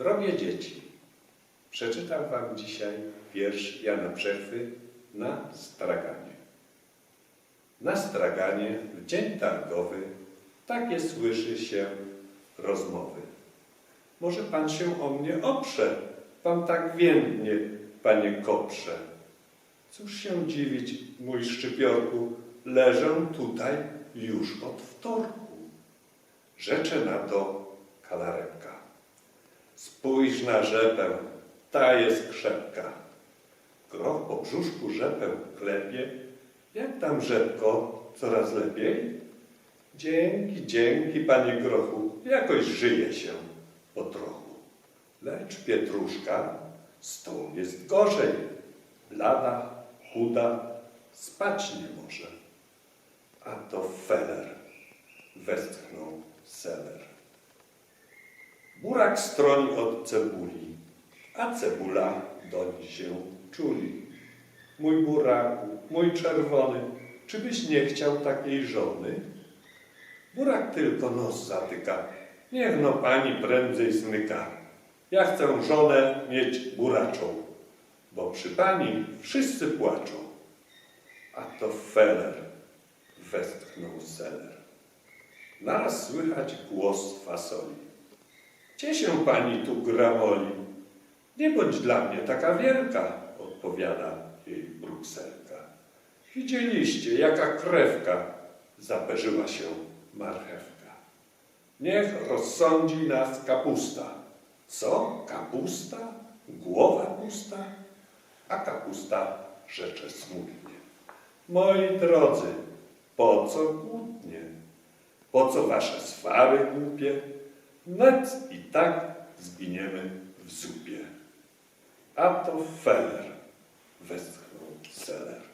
Drogie dzieci, przeczytam wam dzisiaj wiersz Jana Brzechwy na straganie. Na straganie w dzień targowy takie słyszy się rozmowy. Może pan się o mnie oprze, pan tak więdnie, panie koprze. Cóż się dziwić, mój szczypiorku, leżę tutaj już od wtorku. Rzeczę na to kalaretka. Spójrz na rzepę, ta jest krzepka. Groch po brzuszku rzepę klepie, jak tam rzepko, coraz lepiej? Dzięki, dzięki, panie grochu, jakoś żyje się po trochu. Lecz pietruszka, z tą jest gorzej. Blada, chuda, spać nie może. A to feler, westchnął seler. Burak stroni od cebuli, a cebula doń się czuli. Mój buraku, mój czerwony, czy byś nie chciał takiej żony? Burak tylko nos zatyka, niech no pani prędzej zmyka. Ja chcę żonę mieć buraczą, bo przy pani wszyscy płaczą. A to feler, westchnął seler. Naraz słychać głos fasoli. Gdzie się pani tu gramoli? Nie bądź dla mnie taka wielka, odpowiada jej brukselka. Widzieliście, jaka krewka zaperzyła się marchewka. Niech rozsądzi nas kapusta. Co? Kapusta? Głowa pusta? A kapusta rzecze smutnie. Moi drodzy, po co kłótnie? Po co wasze swary głupie? Net i tak zginiemy w zupie. A to feler, westchnął seler.